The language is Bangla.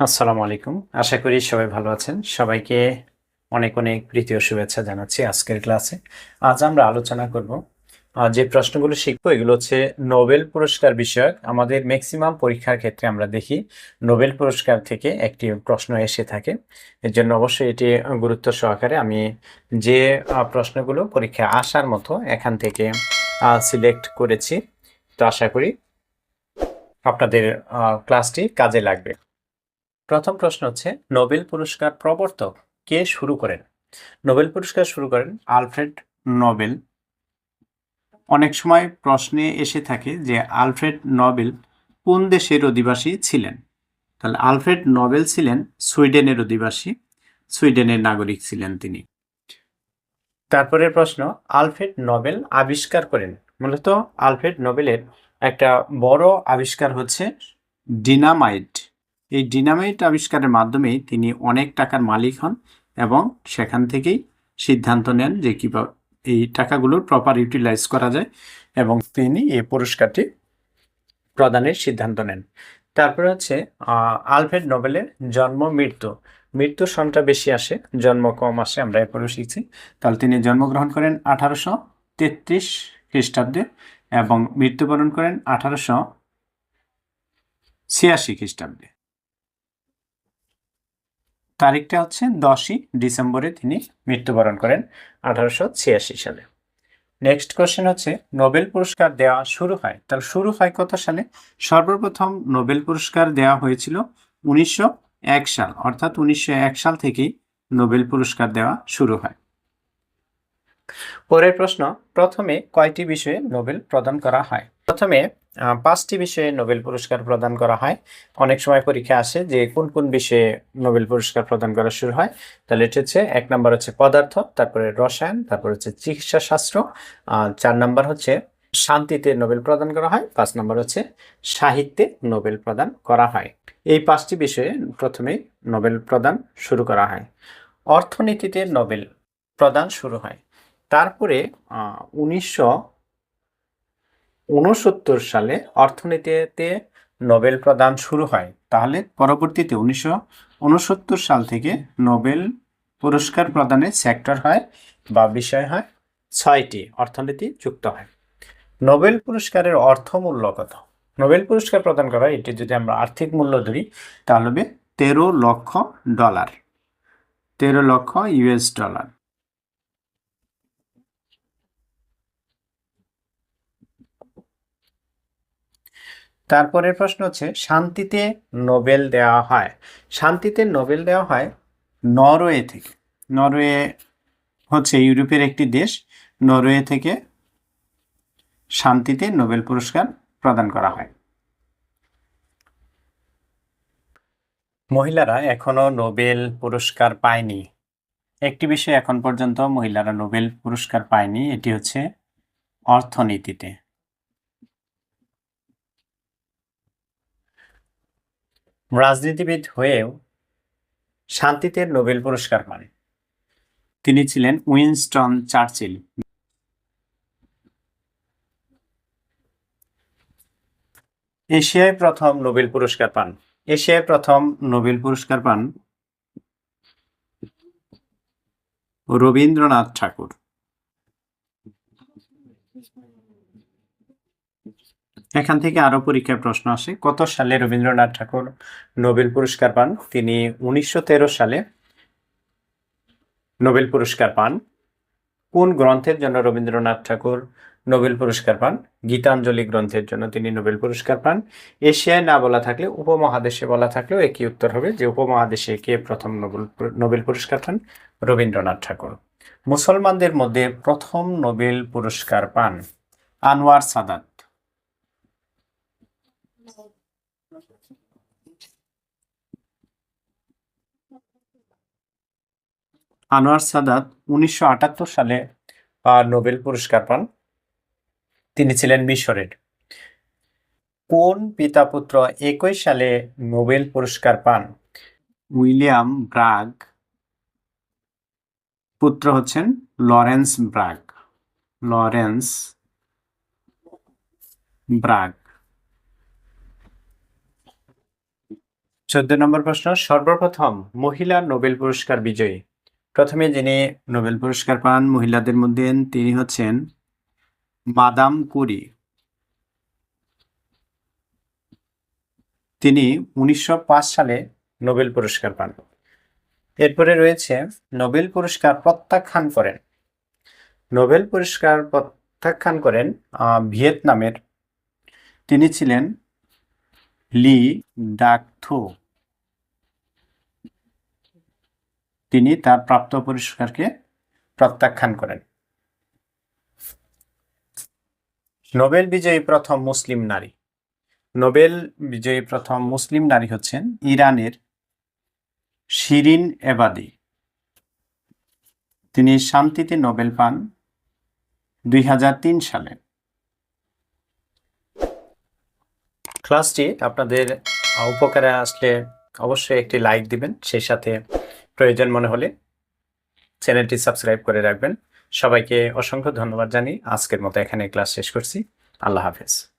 আসসালামু আলাইকুম। আশা করি সবাই ভালো আছেন। সবাইকে অনেক অনেক প্রীতি ও শুভেচ্ছা জানাচ্ছি আজকের ক্লাসে। আজ আমরা আলোচনা করব যে প্রশ্নগুলো শিখব, এগুলো হচ্ছে নোবেল পুরস্কার বিষয়ক। আমাদের ম্যাক্সিমাম পরীক্ষার ক্ষেত্রে আমরা দেখি, নোবেল পুরস্কার থেকে একটি প্রশ্ন এসে থাকে। এর জন্য অবশ্যই এটি গুরুত্ব সহকারে আমি যে প্রশ্নগুলো পরীক্ষায় আসার মতো এখান থেকে সিলেক্ট করেছি। তো আশা করি আপনাদের ক্লাসটি কাজে লাগবে। প্রথম প্রশ্ন হচ্ছে, নোবেল পুরস্কার প্রবর্তক কে শুরু করেন? নোবেল পুরস্কার শুরু করেন আলফ্রেড নোবেল। অনেক সময় প্রশ্নে এসে থাকে যে, আলফ্রেড নোবেল কোন দেশের অধিবাসী ছিলেন? তাহলে আলফ্রেড নোবেল ছিলেন সুইডেনের অধিবাসী, সুইডেনের নাগরিক ছিলেন তিনি। তারপরের প্রশ্ন, আলফ্রেড নোবেল আবিষ্কার করেন। মূলত আলফ্রেড নোবেলের একটা বড় আবিষ্কার হচ্ছে ডিনামাইট। এই ডিনামাইট আবিষ্কারের মাধ্যমেই তিনি অনেক টাকার মালিক হন এবং সেখান থেকেই সিদ্ধান্ত নেন যে কীভাবে এই টাকাগুলোর প্রপার ইউটিলাইজ করা যায় এবং তিনি এই পুরস্কারটি প্রদানের সিদ্ধান্ত নেন। তারপরে হচ্ছে আলফ্রেড নোবেলের জন্ম মৃত্যু। মৃত্যুর সনটা বেশি আসে, জন্ম কম আসে, আমরা এরপরেও শিখছি। তাহলে তিনি জন্মগ্রহণ করেন আঠারোশো তেত্রিশ খ্রিস্টাব্দে এবং মৃত্যুবরণ করেন আঠারোশো ছিয়াশি খ্রিস্টাব্দে। তারিখটা হচ্ছে দশই ডিসেম্বরে তিনি মৃত্যুবরণ করেন আঠারোশো ছিয়াশি সালে। নেক্সট কোশ্চেন হচ্ছে নোবেল পুরস্কার দেওয়া শুরু হয় তার শুরু হয় কত সালে? সর্বপ্রথম নোবেল পুরস্কার দেওয়া হয়েছিল উনিশশো এক সাল, অর্থাৎ উনিশশো এক সাল থেকেই নোবেল পুরস্কার দেওয়া শুরু হয়। পরের প্রশ্ন, প্রথমে কয়টি বিষয়ে নোবেল প্রদান করা হয়? প্রথমে পাঁচটি বিষয়ে নোবেল পুরস্কার প্রদান করা হয়। অনেক সময় পরীক্ষা আসে যে কোন কোন বিষয়ে নোবেল পুরস্কার প্রদান করা শুরু হয়। তাহলে এটা হচ্ছে এক নম্বর হচ্ছে পদার্থ, তারপরে রসায়ন, তারপর হচ্ছে চিকিৎসা শাস্ত্র চার নম্বর হচ্ছে শান্তিতে নোবেল প্রদান করা হয়, পাঁচ নম্বর হচ্ছে সাহিত্যে নোবেল প্রদান করা হয়। এই পাঁচটি বিষয়ে প্রথমে নোবেল প্রদান শুরু করা হয়। অর্থনীতিতে নোবেল প্রদান শুরু হয়। তারপরে উনিশশো উনসত্তর সালে অর্থনীতিতে নোবেল প্রদান শুরু হয়। তাহলে পরবর্তীতে উনিশশো উনসত্তর সাল থেকে নোবেল পুরস্কার প্রদানের সেক্টর হয় বা বিষয় হয় ছয়টি অর্থনীতি যুক্ত হয়। নোবেল পুরস্কারের অর্থমূল্য কত? নোবেল পুরস্কার প্রদান করা, এটি যদি আমরা আর্থিক মূল্য ধরি, তাহলে হবে তেরো লক্ষ ডলার। তেরো লক্ষ ইউএস ডলার। তারপরের প্রশ্ন হচ্ছে, শান্তিতে নোবেল দেওয়া হয়। শান্তিতে নোবেল দেওয়া হয় নরওয়ে থেকে। নরওয়ে হচ্ছে ইউরোপের একটি দেশ। নরওয়ে থেকে শান্তিতে নোবেল পুরস্কার প্রদান করা হয়। মহিলারা এখনও নোবেল পুরস্কার পায়নি। একটি বিষয় এখন পর্যন্ত মহিলারা নোবেল পুরস্কার পায়নি, এটি হচ্ছে অর্থনীতিতে। রাজনীতিবিদ হয়েও শান্তিতে নোবেল পুরস্কার পান তিনি ছিলেন উইনস্টন চার্চিল। এশিয়ায় প্রথম নোবেল পুরস্কার পান। এশিয়ায় প্রথম নোবেল পুরস্কার পান রবীন্দ্রনাথ ঠাকুর। এখান থেকে আরও পরীক্ষার প্রশ্ন আসে। কত সালে রবীন্দ্রনাথ ঠাকুর নোবেল পুরস্কার পান? তিনি উনিশশো তেরো সালে নোবেল পুরস্কার পান। কোন গ্রন্থের জন্য রবীন্দ্রনাথ ঠাকুর নোবেল পুরস্কার পান? গীতাঞ্জলি গ্রন্থের জন্য তিনি নোবেল পুরস্কার পান। এশিয়ায় না বলা থাকলে উপমহাদেশে বলা থাকলেও একই উত্তর হবে যে উপমহাদেশে কে প্রথম নোবেল নোবেল পুরস্কার পান? রবীন্দ্রনাথ ঠাকুর। মুসলমানদের মধ্যে প্রথম নোবেল পুরস্কার পান আনোয়ার সাদাত। আনোয়ার সাদাত উনিশশো আটাত্তর সালে নোবেল পুরস্কার পান। তিনি ছিলেন মিশরের। কোন পিতা পুত্র একই সালে নোবেল পুরস্কার পান? William Bragg. পুত্র হচ্ছেন লরেন্স ব্রাগ। Lawrence Bragg. চোদ্দ নম্বর প্রশ্ন, সর্বপ্রথম মহিলা নোবেল পুরস্কার বিজয়ী? প্রথমে যিনি নোবেল পুরস্কার পান মহিলাদের মধ্যে তিনি হচ্ছেন মাদাম কুরি। তিনি উনিশশো পাঁচ সালে নোবেল পুরস্কার পান। এরপরে রয়েছে নোবেল পুরস্কার প্রত্যাখ্যান করেন। নোবেল পুরস্কার প্রত্যাখ্যান করেন ভিয়েতনামের। তিনি ছিলেন লি ডাকথো। তিনি তার প্রাপ্ত পুরস্কারকে প্রত্যাখ্যান করেন। নোবেল বিজয়ী প্রথম মুসলিম নারী। নোবেল বিজয়ী প্রথম মুসলিম নারী হচ্ছেন ইরানের শিরিন এবাদি। তিনি শান্তিতে নোবেল পান দুই হাজার তিন সালে। ক্লাসটি আপনাদের উপকারে আসলে অবশ্যই একটি লাইক দিবেন, সেই সাথে প্রয়োজন মনে হলে চ্যানেলটি সাবস্ক্রাইব করে রাখবেন। সবাইকে অসংখ্য ধন্যবাদ জানি আজকের মতো এখানে ক্লাস শেষ করছি। আল্লাহ হাফেজ।